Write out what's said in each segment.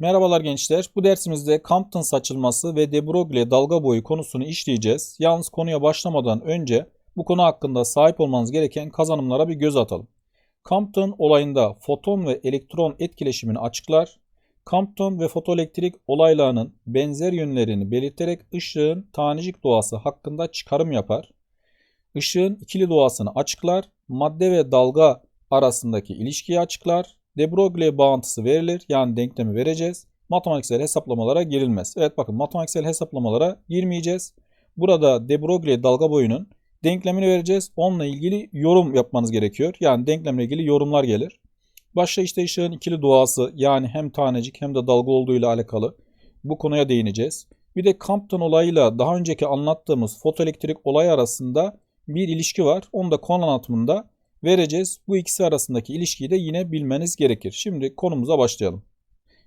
Merhabalar gençler. Bu dersimizde Compton saçılması ve de Broglie dalga boyu konusunu işleyeceğiz. Yalnız konuya başlamadan önce bu konu hakkında sahip olmanız gereken kazanımlara bir göz atalım. Compton olayında foton ve elektron etkileşimini açıklar. Compton ve fotoelektrik olaylarının benzer yönlerini belirterek ışığın tanecik doğası hakkında çıkarım yapar. Işığın ikili doğasını açıklar. Madde ve dalga arasındaki ilişkiyi açıklar de Broglie bağıntısı verilir. Yani denklemi vereceğiz. Matematiksel hesaplamalara girilmez. Evet bakın matematiksel hesaplamalara girmeyeceğiz. Burada de Broglie dalga boyunun denklemini vereceğiz. Onunla ilgili yorum yapmanız gerekiyor. Yani denklemle ilgili yorumlar gelir. Başta işte ışığın ikili doğası yani hem tanecik hem de dalga olduğu ile alakalı bu konuya değineceğiz. Bir de Compton olayıyla daha önceki anlattığımız fotoelektrik olay arasında bir ilişki var. Onu da konu anlatımında vereceğiz. Bu ikisi arasındaki ilişkiyi de yine bilmeniz gerekir. Şimdi konumuza başlayalım.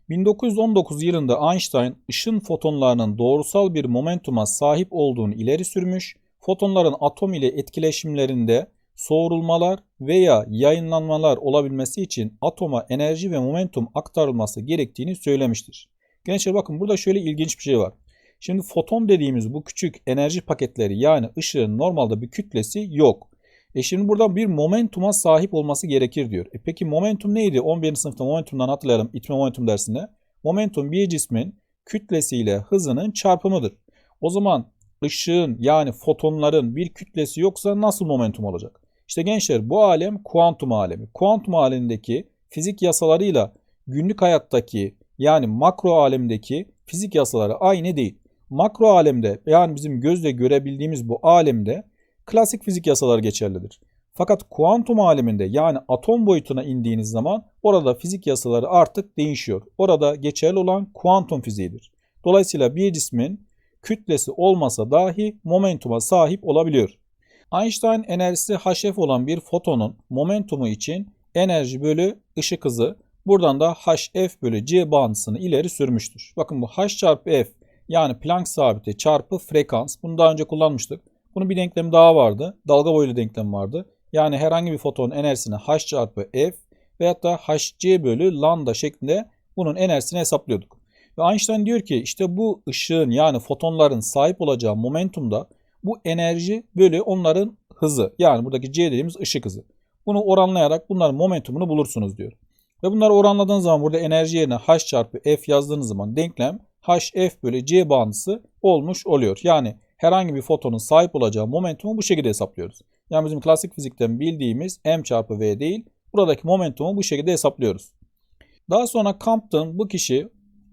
1919 yılında Einstein ışın fotonlarının doğrusal bir momentuma sahip olduğunu ileri sürmüş, fotonların atom ile etkileşimlerinde soğurulmalar veya yayınlanmalar olabilmesi için atoma enerji ve momentum aktarılması gerektiğini söylemiştir. Gençler bakın burada şöyle ilginç bir şey var. Şimdi foton dediğimiz bu küçük enerji paketleri yani ışığın normalde bir kütlesi yok. E şimdi burada bir momentuma sahip olması gerekir diyor. E peki momentum neydi? 11. sınıfta momentumdan hatırlayalım itme momentum dersinde. Momentum bir cismin kütlesiyle hızının çarpımıdır. O zaman ışığın yani fotonların bir kütlesi yoksa nasıl momentum olacak? İşte gençler bu alem kuantum alemi. Kuantum alemindeki fizik yasalarıyla günlük hayattaki yani makro alemdeki fizik yasaları aynı değil. Makro alemde yani bizim gözle görebildiğimiz bu alemde klasik fizik yasalar geçerlidir. Fakat kuantum aleminde yani atom boyutuna indiğiniz zaman orada fizik yasaları artık değişiyor. Orada geçerli olan kuantum fiziğidir. Dolayısıyla bir cismin kütlesi olmasa dahi momentuma sahip olabiliyor. Einstein enerjisi hf olan bir fotonun momentumu için enerji bölü ışık hızı buradan da hf bölü c bağıntısını ileri sürmüştür. Bakın bu h çarpı f yani Planck sabiti çarpı frekans bunu daha önce kullanmıştık. Bunun bir denklemi daha vardı. Dalga boylu denklem vardı. Yani herhangi bir fotonun enerjisini h çarpı f veyahut da hc bölü lambda şeklinde bunun enerjisini hesaplıyorduk. Ve Einstein diyor ki işte bu ışığın yani fotonların sahip olacağı momentumda bu enerji bölü onların hızı. Yani buradaki c dediğimiz ışık hızı. Bunu oranlayarak bunların momentumunu bulursunuz diyor. Ve bunları oranladığınız zaman burada enerji yerine h çarpı f yazdığınız zaman denklem hf bölü c bağıntısı olmuş oluyor. Yani herhangi bir fotonun sahip olacağı momentumu bu şekilde hesaplıyoruz. Yani bizim klasik fizikten bildiğimiz m çarpı v değil, buradaki momentumu bu şekilde hesaplıyoruz. Daha sonra Compton bu kişi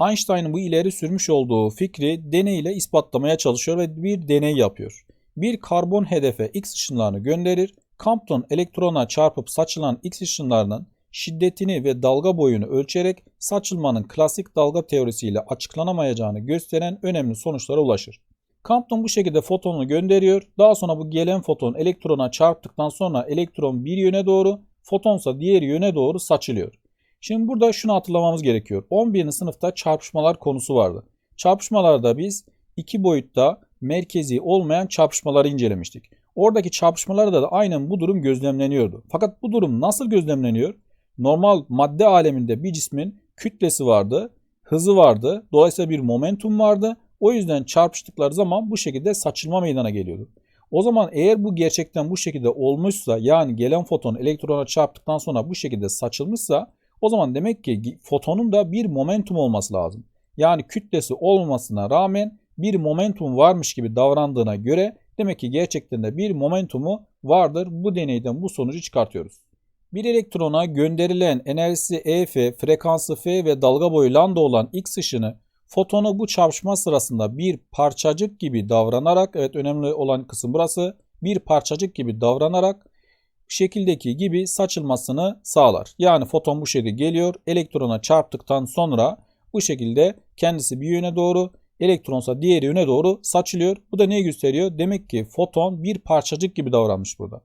Einstein'ın bu ileri sürmüş olduğu fikri deney ile ispatlamaya çalışıyor ve bir deney yapıyor. Bir karbon hedefe X ışınlarını gönderir. Compton elektrona çarpıp saçılan X ışınlarının şiddetini ve dalga boyunu ölçerek saçılmanın klasik dalga teorisiyle açıklanamayacağını gösteren önemli sonuçlara ulaşır. Compton bu şekilde fotonu gönderiyor. Daha sonra bu gelen foton elektrona çarptıktan sonra elektron bir yöne doğru, fotonsa diğer yöne doğru saçılıyor. Şimdi burada şunu hatırlamamız gerekiyor. 11. sınıfta çarpışmalar konusu vardı. Çarpışmalarda biz iki boyutta merkezi olmayan çarpışmaları incelemiştik. Oradaki çarpışmalarda da aynen bu durum gözlemleniyordu. Fakat bu durum nasıl gözlemleniyor? Normal madde aleminde bir cismin kütlesi vardı, hızı vardı, dolayısıyla bir momentum vardı o yüzden çarpıştıkları zaman bu şekilde saçılma meydana geliyordu. O zaman eğer bu gerçekten bu şekilde olmuşsa yani gelen foton elektrona çarptıktan sonra bu şekilde saçılmışsa o zaman demek ki fotonun da bir momentum olması lazım. Yani kütlesi olmamasına rağmen bir momentum varmış gibi davrandığına göre demek ki gerçekten de bir momentumu vardır. Bu deneyden bu sonucu çıkartıyoruz. Bir elektrona gönderilen enerjisi EF, frekansı F ve dalga boyu lambda olan X ışını Fotonu bu çarpışma sırasında bir parçacık gibi davranarak, evet önemli olan kısım burası, bir parçacık gibi davranarak şekildeki gibi saçılmasını sağlar. Yani foton bu şekilde geliyor, elektrona çarptıktan sonra bu şekilde kendisi bir yöne doğru, elektronsa diğer yöne doğru saçılıyor. Bu da neyi gösteriyor? Demek ki foton bir parçacık gibi davranmış burada.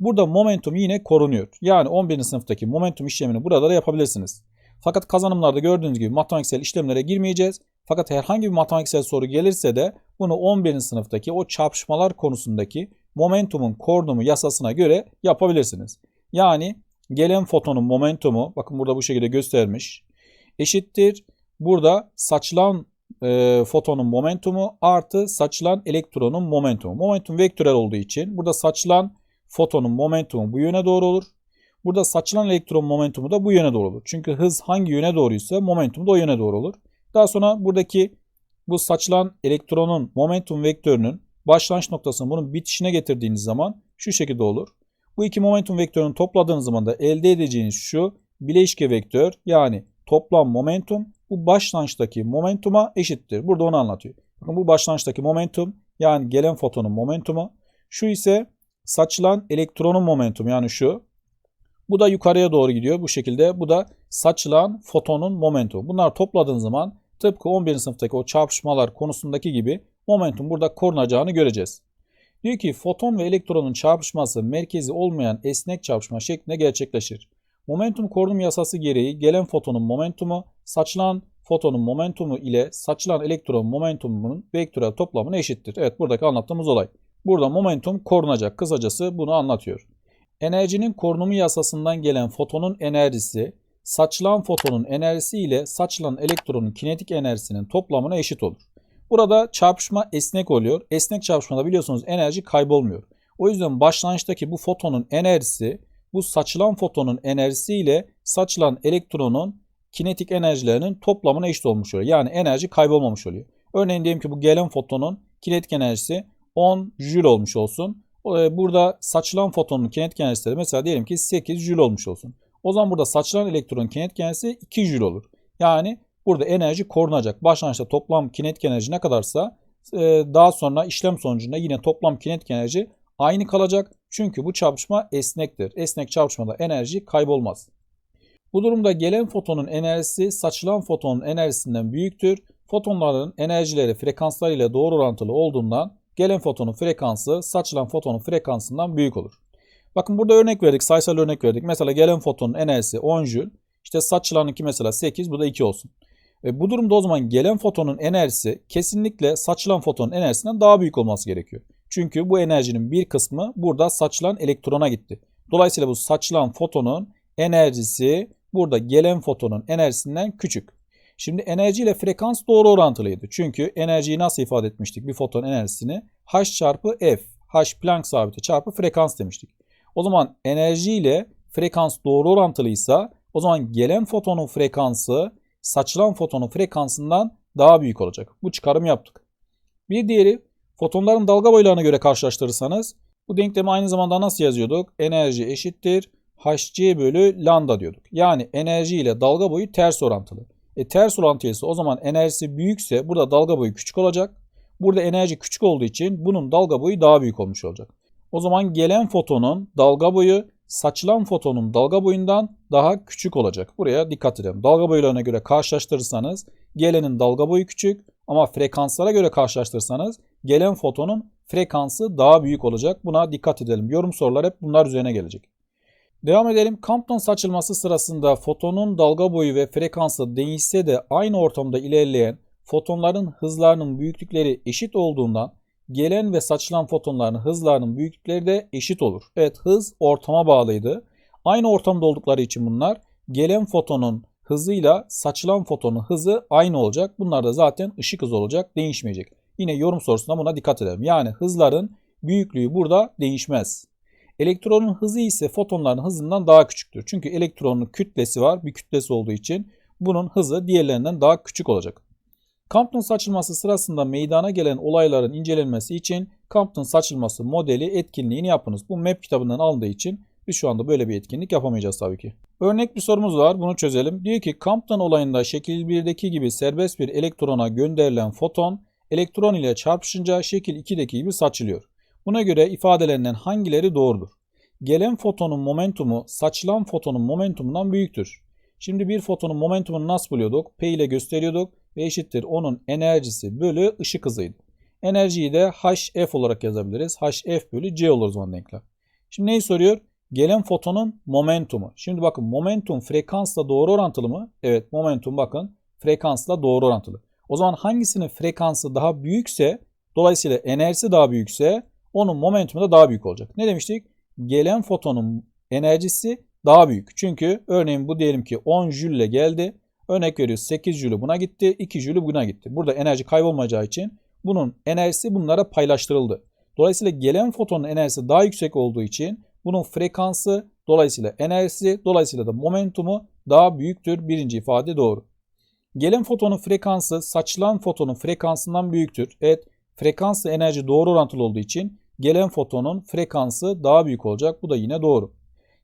Burada momentum yine korunuyor. Yani 11. sınıftaki momentum işlemini burada da yapabilirsiniz. Fakat kazanımlarda gördüğünüz gibi matematiksel işlemlere girmeyeceğiz. Fakat herhangi bir matematiksel soru gelirse de bunu 11. sınıftaki o çarpışmalar konusundaki momentumun korunumu yasasına göre yapabilirsiniz. Yani gelen fotonun momentumu bakın burada bu şekilde göstermiş eşittir burada saçılan e, fotonun momentumu artı saçılan elektronun momentumu. Momentum vektörel olduğu için burada saçılan fotonun momentumu bu yöne doğru olur. Burada saçılan elektron momentumu da bu yöne doğru olur. Çünkü hız hangi yöne doğruysa momentum da o yöne doğru olur. Daha sonra buradaki bu saçılan elektronun momentum vektörünün başlangıç noktasını bunun bitişine getirdiğiniz zaman şu şekilde olur. Bu iki momentum vektörünü topladığınız zaman da elde edeceğiniz şu bileşke vektör yani toplam momentum bu başlangıçtaki momentuma eşittir. Burada onu anlatıyor. Bakın bu başlangıçtaki momentum yani gelen fotonun momentumu. Şu ise saçılan elektronun momentumu yani şu. Bu da yukarıya doğru gidiyor bu şekilde. Bu da saçılan fotonun momentumu. Bunlar topladığın zaman tıpkı 11. sınıftaki o çarpışmalar konusundaki gibi momentum burada korunacağını göreceğiz. Diyor ki foton ve elektronun çarpışması merkezi olmayan esnek çarpışma şeklinde gerçekleşir. Momentum korunum yasası gereği gelen fotonun momentumu saçılan fotonun momentumu ile saçılan elektron momentumunun vektörel toplamına eşittir. Evet buradaki anlattığımız olay. Burada momentum korunacak. Kısacası bunu anlatıyor. Enerjinin korunumu yasasından gelen fotonun enerjisi saçılan fotonun enerjisi ile saçılan elektronun kinetik enerjisinin toplamına eşit olur. Burada çarpışma esnek oluyor. Esnek çarpışmada biliyorsunuz enerji kaybolmuyor. O yüzden başlangıçtaki bu fotonun enerjisi bu saçılan fotonun enerjisi ile saçılan elektronun kinetik enerjilerinin toplamına eşit olmuş oluyor. Yani enerji kaybolmamış oluyor. Örneğin diyelim ki bu gelen fotonun kinetik enerjisi 10 Joule olmuş olsun. E, burada saçılan fotonun kinetik enerjisi de mesela diyelim ki 8 Joule olmuş olsun. O zaman burada saçılan elektronun kinetik enerjisi 2 Joule olur. Yani burada enerji korunacak. Başlangıçta toplam kinetik enerji ne kadarsa e, daha sonra işlem sonucunda yine toplam kinetik enerji aynı kalacak. Çünkü bu çarpışma esnektir. Esnek çarpışmada enerji kaybolmaz. Bu durumda gelen fotonun enerjisi saçılan fotonun enerjisinden büyüktür. Fotonların enerjileri frekansları ile doğru orantılı olduğundan gelen fotonun frekansı saçılan fotonun frekansından büyük olur. Bakın burada örnek verdik, sayısal örnek verdik. Mesela gelen fotonun enerjisi 10 Joule. İşte saçılanınki mesela 8, bu da 2 olsun. E bu durumda o zaman gelen fotonun enerjisi kesinlikle saçılan fotonun enerjisinden daha büyük olması gerekiyor. Çünkü bu enerjinin bir kısmı burada saçılan elektrona gitti. Dolayısıyla bu saçılan fotonun enerjisi burada gelen fotonun enerjisinden küçük. Şimdi enerji ile frekans doğru orantılıydı. Çünkü enerjiyi nasıl ifade etmiştik? Bir foton enerjisini H çarpı F, H Planck sabiti çarpı frekans demiştik. O zaman enerji ile frekans doğru orantılıysa o zaman gelen fotonun frekansı saçılan fotonun frekansından daha büyük olacak. Bu çıkarım yaptık. Bir diğeri fotonların dalga boylarına göre karşılaştırırsanız bu denklemi aynı zamanda nasıl yazıyorduk? Enerji eşittir hc bölü lambda diyorduk. Yani enerji ile dalga boyu ters orantılı. E ters orantıysa o zaman enerjisi büyükse burada dalga boyu küçük olacak. Burada enerji küçük olduğu için bunun dalga boyu daha büyük olmuş olacak. O zaman gelen fotonun dalga boyu saçılan fotonun dalga boyundan daha küçük olacak. Buraya dikkat edelim. Dalga boylarına göre karşılaştırırsanız gelenin dalga boyu küçük ama frekanslara göre karşılaştırırsanız gelen fotonun frekansı daha büyük olacak. Buna dikkat edelim. Yorum sorular hep bunlar üzerine gelecek. Devam edelim. Compton saçılması sırasında fotonun dalga boyu ve frekansı değişse de aynı ortamda ilerleyen fotonların hızlarının büyüklükleri eşit olduğundan gelen ve saçılan fotonların hızlarının büyüklükleri de eşit olur. Evet hız ortama bağlıydı. Aynı ortamda oldukları için bunlar gelen fotonun hızıyla saçılan fotonun hızı aynı olacak. Bunlar da zaten ışık hızı olacak, değişmeyecek. Yine yorum sorusunda buna dikkat edelim. Yani hızların büyüklüğü burada değişmez. Elektronun hızı ise fotonların hızından daha küçüktür. Çünkü elektronun kütlesi var. Bir kütlesi olduğu için bunun hızı diğerlerinden daha küçük olacak. Compton saçılması sırasında meydana gelen olayların incelenmesi için Compton saçılması modeli etkinliğini yapınız. Bu MEP kitabından alındığı için biz şu anda böyle bir etkinlik yapamayacağız tabii ki. Örnek bir sorumuz var. Bunu çözelim. Diyor ki Compton olayında şekil 1'deki gibi serbest bir elektrona gönderilen foton elektron ile çarpışınca şekil 2'deki gibi saçılıyor. Buna göre ifadelerinden hangileri doğrudur? Gelen fotonun momentumu saçılan fotonun momentumundan büyüktür. Şimdi bir fotonun momentumunu nasıl buluyorduk? P ile gösteriyorduk ve eşittir onun enerjisi bölü ışık hızıydı. Enerjiyi de hf olarak yazabiliriz. hf bölü c olur zaman denklem. Şimdi neyi soruyor? Gelen fotonun momentumu. Şimdi bakın momentum frekansla doğru orantılı mı? Evet momentum bakın frekansla doğru orantılı. O zaman hangisinin frekansı daha büyükse dolayısıyla enerjisi daha büyükse onun momentumu da daha büyük olacak. Ne demiştik? Gelen fotonun enerjisi daha büyük. Çünkü örneğin bu diyelim ki 10 jülle geldi. Örnek veriyoruz 8 jülü buna gitti, 2 jülü buna gitti. Burada enerji kaybolmayacağı için bunun enerjisi bunlara paylaştırıldı. Dolayısıyla gelen fotonun enerjisi daha yüksek olduğu için bunun frekansı dolayısıyla enerjisi dolayısıyla da momentumu daha büyüktür. Birinci ifade doğru. Gelen fotonun frekansı saçılan fotonun frekansından büyüktür. Evet frekansla enerji doğru orantılı olduğu için gelen fotonun frekansı daha büyük olacak. Bu da yine doğru.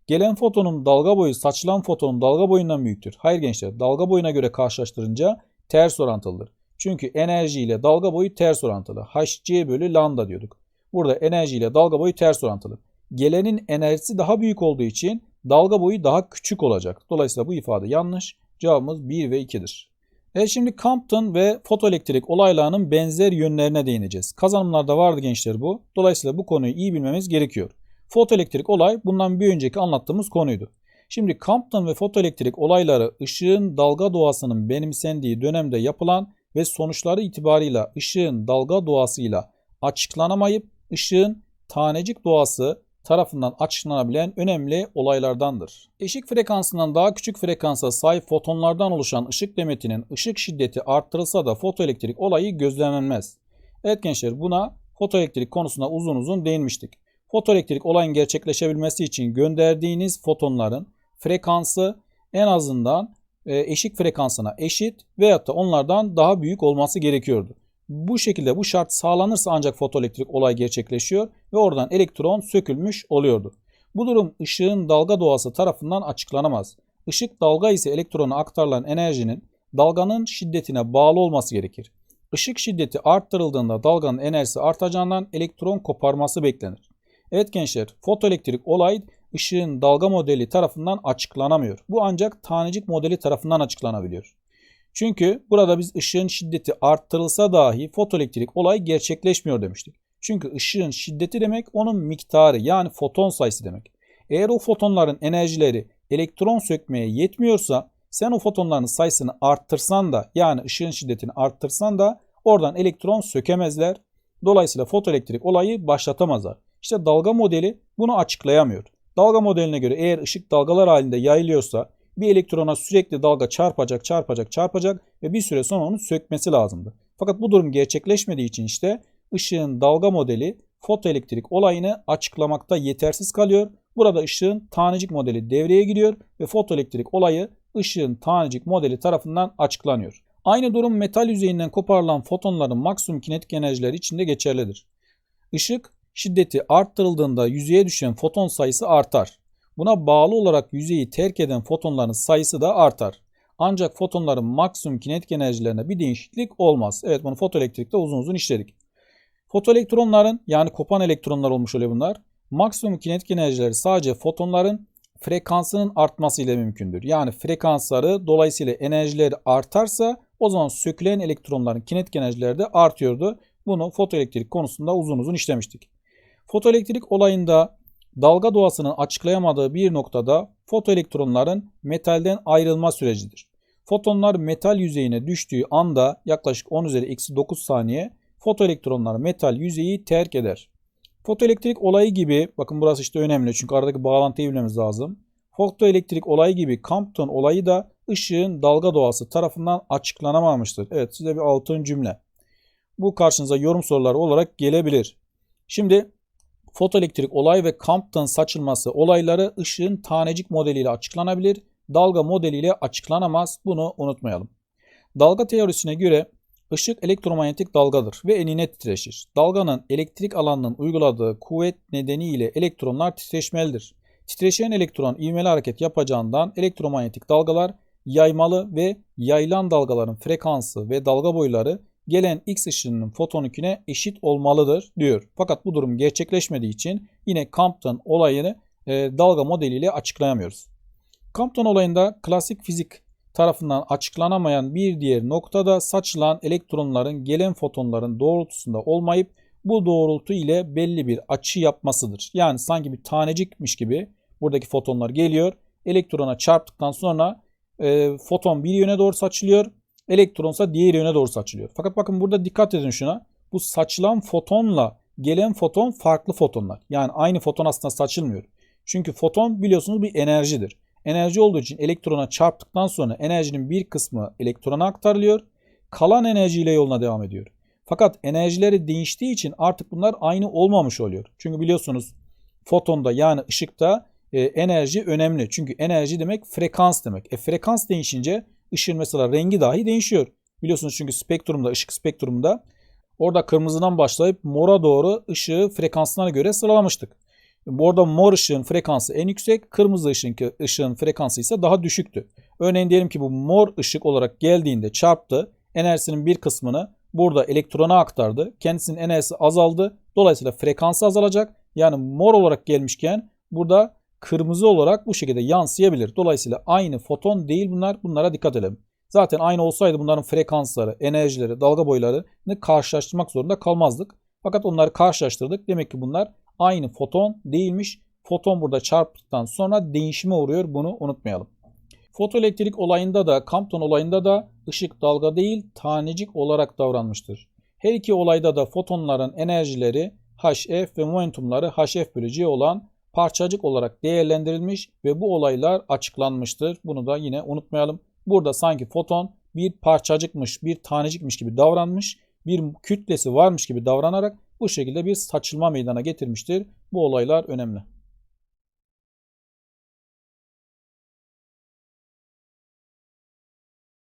Gelen fotonun dalga boyu saçılan fotonun dalga boyundan büyüktür. Hayır gençler dalga boyuna göre karşılaştırınca ters orantılıdır. Çünkü enerji ile dalga boyu ters orantılı. Hc bölü lambda diyorduk. Burada enerji ile dalga boyu ters orantılı. Gelenin enerjisi daha büyük olduğu için dalga boyu daha küçük olacak. Dolayısıyla bu ifade yanlış. Cevabımız 1 ve 2'dir. Evet şimdi Compton ve fotoelektrik olaylarının benzer yönlerine değineceğiz. Kazanımlarda vardı gençler bu. Dolayısıyla bu konuyu iyi bilmemiz gerekiyor. Fotoelektrik olay bundan bir önceki anlattığımız konuydu. Şimdi Compton ve fotoelektrik olayları ışığın dalga doğasının benimsendiği dönemde yapılan ve sonuçları itibarıyla ışığın dalga doğasıyla açıklanamayıp ışığın tanecik doğası tarafından açıklanabilen önemli olaylardandır. Eşik frekansından daha küçük frekansa sahip fotonlardan oluşan ışık demetinin ışık şiddeti arttırılsa da fotoelektrik olayı gözlemlenmez. Evet gençler buna fotoelektrik konusunda uzun uzun değinmiştik. Fotoelektrik olayın gerçekleşebilmesi için gönderdiğiniz fotonların frekansı en azından e, eşik frekansına eşit veyahut da onlardan daha büyük olması gerekiyordu. Bu şekilde bu şart sağlanırsa ancak fotoelektrik olay gerçekleşiyor ve oradan elektron sökülmüş oluyordu. Bu durum ışığın dalga doğası tarafından açıklanamaz. Işık dalga ise elektrona aktarılan enerjinin dalganın şiddetine bağlı olması gerekir. Işık şiddeti arttırıldığında dalganın enerjisi artacağından elektron koparması beklenir. Evet gençler, fotoelektrik olay ışığın dalga modeli tarafından açıklanamıyor. Bu ancak tanecik modeli tarafından açıklanabiliyor. Çünkü burada biz ışığın şiddeti arttırılsa dahi fotoelektrik olay gerçekleşmiyor demiştik. Çünkü ışığın şiddeti demek onun miktarı yani foton sayısı demek. Eğer o fotonların enerjileri elektron sökmeye yetmiyorsa sen o fotonların sayısını arttırsan da yani ışığın şiddetini arttırsan da oradan elektron sökemezler. Dolayısıyla fotoelektrik olayı başlatamazlar. İşte dalga modeli bunu açıklayamıyor. Dalga modeline göre eğer ışık dalgalar halinde yayılıyorsa bir elektrona sürekli dalga çarpacak, çarpacak, çarpacak ve bir süre sonra onu sökmesi lazımdı. Fakat bu durum gerçekleşmediği için işte ışığın dalga modeli fotoelektrik olayını açıklamakta yetersiz kalıyor. Burada ışığın tanecik modeli devreye giriyor ve fotoelektrik olayı ışığın tanecik modeli tarafından açıklanıyor. Aynı durum metal yüzeyinden koparılan fotonların maksimum kinetik enerjileri için de geçerlidir. Işık şiddeti arttırıldığında yüzeye düşen foton sayısı artar. Buna bağlı olarak yüzeyi terk eden fotonların sayısı da artar. Ancak fotonların maksimum kinetik enerjilerine bir değişiklik olmaz. Evet bunu fotoelektrikte uzun uzun işledik. Fotoelektronların yani kopan elektronlar olmuş oluyor bunlar. Maksimum kinetik enerjileri sadece fotonların frekansının artması ile mümkündür. Yani frekansları dolayısıyla enerjileri artarsa o zaman sökülen elektronların kinetik enerjileri de artıyordu. Bunu fotoelektrik konusunda uzun uzun işlemiştik. Fotoelektrik olayında dalga doğasının açıklayamadığı bir noktada fotoelektronların metalden ayrılma sürecidir. Fotonlar metal yüzeyine düştüğü anda yaklaşık 10 üzeri eksi 9 saniye fotoelektronlar metal yüzeyi terk eder. Fotoelektrik olayı gibi, bakın burası işte önemli çünkü aradaki bağlantıyı bilmemiz lazım. Fotoelektrik olayı gibi Compton olayı da ışığın dalga doğası tarafından açıklanamamıştır. Evet size bir altın cümle. Bu karşınıza yorum soruları olarak gelebilir. Şimdi fotoelektrik olay ve Compton saçılması olayları ışığın tanecik modeliyle açıklanabilir. Dalga modeliyle açıklanamaz. Bunu unutmayalım. Dalga teorisine göre ışık elektromanyetik dalgadır ve enine titreşir. Dalganın elektrik alanının uyguladığı kuvvet nedeniyle elektronlar titreşmelidir. Titreşen elektron ivmeli hareket yapacağından elektromanyetik dalgalar yaymalı ve yayılan dalgaların frekansı ve dalga boyları gelen X ışınının fotonüküne eşit olmalıdır diyor. Fakat bu durum gerçekleşmediği için yine Compton olayını e, dalga modeliyle açıklayamıyoruz. Compton olayında klasik fizik tarafından açıklanamayan bir diğer noktada saçılan elektronların gelen fotonların doğrultusunda olmayıp bu doğrultu ile belli bir açı yapmasıdır. Yani sanki bir tanecikmiş gibi buradaki fotonlar geliyor. Elektrona çarptıktan sonra e, foton bir yöne doğru saçılıyor elektronsa diğer yöne doğru saçılıyor. Fakat bakın burada dikkat edin şuna. Bu saçılan fotonla gelen foton farklı fotonlar. Yani aynı foton aslında saçılmıyor. Çünkü foton biliyorsunuz bir enerjidir. Enerji olduğu için elektrona çarptıktan sonra enerjinin bir kısmı elektrona aktarılıyor. Kalan enerjiyle yoluna devam ediyor. Fakat enerjileri değiştiği için artık bunlar aynı olmamış oluyor. Çünkü biliyorsunuz fotonda yani ışıkta e, enerji önemli. Çünkü enerji demek frekans demek. E, frekans değişince ışığın mesela rengi dahi değişiyor. Biliyorsunuz çünkü spektrumda, ışık spektrumunda orada kırmızıdan başlayıp mora doğru ışığı frekanslarına göre sıralamıştık. Bu arada mor ışığın frekansı en yüksek, kırmızı ışığın, ışığın frekansı ise daha düşüktü. Örneğin diyelim ki bu mor ışık olarak geldiğinde çarptı, enerjisinin bir kısmını burada elektrona aktardı. Kendisinin enerjisi azaldı. Dolayısıyla frekansı azalacak. Yani mor olarak gelmişken burada kırmızı olarak bu şekilde yansıyabilir. Dolayısıyla aynı foton değil bunlar. Bunlara dikkat edelim. Zaten aynı olsaydı bunların frekansları, enerjileri, dalga boylarını karşılaştırmak zorunda kalmazdık. Fakat onları karşılaştırdık. Demek ki bunlar aynı foton değilmiş. Foton burada çarptıktan sonra değişime uğruyor. Bunu unutmayalım. Fotoelektrik olayında da Compton olayında da ışık dalga değil tanecik olarak davranmıştır. Her iki olayda da fotonların enerjileri HF ve momentumları HF bölü C olan parçacık olarak değerlendirilmiş ve bu olaylar açıklanmıştır. Bunu da yine unutmayalım. Burada sanki foton bir parçacıkmış, bir tanecikmiş gibi davranmış, bir kütlesi varmış gibi davranarak bu şekilde bir saçılma meydana getirmiştir. Bu olaylar önemli.